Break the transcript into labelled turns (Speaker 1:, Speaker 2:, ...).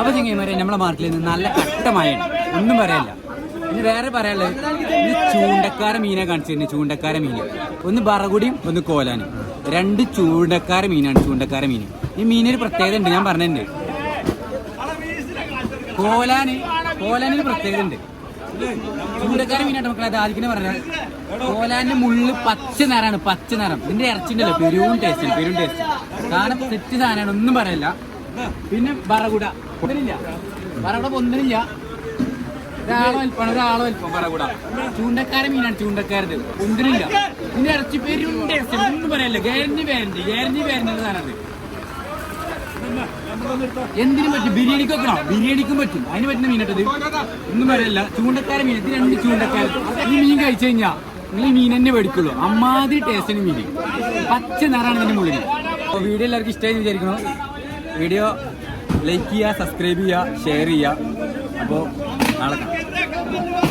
Speaker 1: അപ്പൊ ചെങ്ങന്മാരെ നമ്മളെ മാർക്കിൽ നിന്ന് നല്ല കട്ടമായാണ് ഒന്നും പറയാനില്ല ഇനി വേറെ പറയാനുള്ളത് ഇത് ചൂണ്ടക്കാര മീനെ കാണിച്ചിരുന്നു ചൂണ്ടക്കാര മീൻ. ഒന്ന് ബറകുടിയും ഒന്ന് കോലാനും. രണ്ട് ചൂണ്ടക്കാര മീനാണ് ചൂണ്ടക്കാര മീൻ. ഈ മീനൊരു പ്രത്യേകത ഉണ്ട് ഞാൻ പറഞ്ഞിട്ടുണ്ട്. കോലാന് കോലാനൊരു പ്രത്യേകത ഉണ്ട്. ചൂണ്ടക്കാര മീനായിട്ട് മക്കളെ അത് ആദ്യം പറഞ്ഞാൽ കോലാന്റെ മുള്ള് പച്ച നിറാണ് പച്ച നിറം. ഇതിന്റെ ഇറച്ചിണ്ടല്ലോ പെരും ടേസ്റ്റ് പെരും ടേസ്റ്റ് കാരണം തെറ്റ് സാധനമാണ് ഒന്നും പറയല്ല. പിന്നെ ബറകുട ഒന്നിനില്ല. ബറകുട ഒന്നിനില്ല. ഒരാളോ വലിപ്പാണ് ഒരാളോ വലിപ്പം ബറകുട ചൂണ്ടക്കാര മീനാണ് ചൂണ്ടക്കാരത്. ഒന്നിനില്ല. പിന്നെ ഇറച്ചി പേരുണ്ട് ഒന്നും പറയല്ല. ഗ്യാരണ്ടി ഗ്യാരണ്ടി ഗ്യാരണ്ടി ഗ്യാരണ്ടി സാധനമാണ് എന്തിനും പറ്റും? ബിരിയാണിക്ക് വെക്കണോ? ബിരിയാണിക്കും പറ്റും. അതിന് പറ്റുന്ന മീനട്ടത് ഒന്നും പറയല്ല. ചൂണ്ടക്കാര മീൻ. ഇത് രണ്ട് ചൂണ്ടക്കാരൻ ഈ മീൻ കഴിച്ചു കഴിഞ്ഞാ നിങ്ങൾ ഈ മീൻ തന്നെ മേടിക്കുള്ളൂ. അമ്മാതിരി ടേസ്റ്റിന് മീൻ. പച്ച നിറാണ് ഇതിന്റെ മുകളിൽ. വീഡിയോ എല്ലാവർക്കും ഇഷ്ടമായി വിചാരിക്കണോ വീഡിയോ ലൈക്ക് ചെയ്യുക സബ്സ്ക്രൈബ് ചെയ്യുക ഷെയർ ചെയ്യുക. അപ്പോൾ നാളെ കാണാം.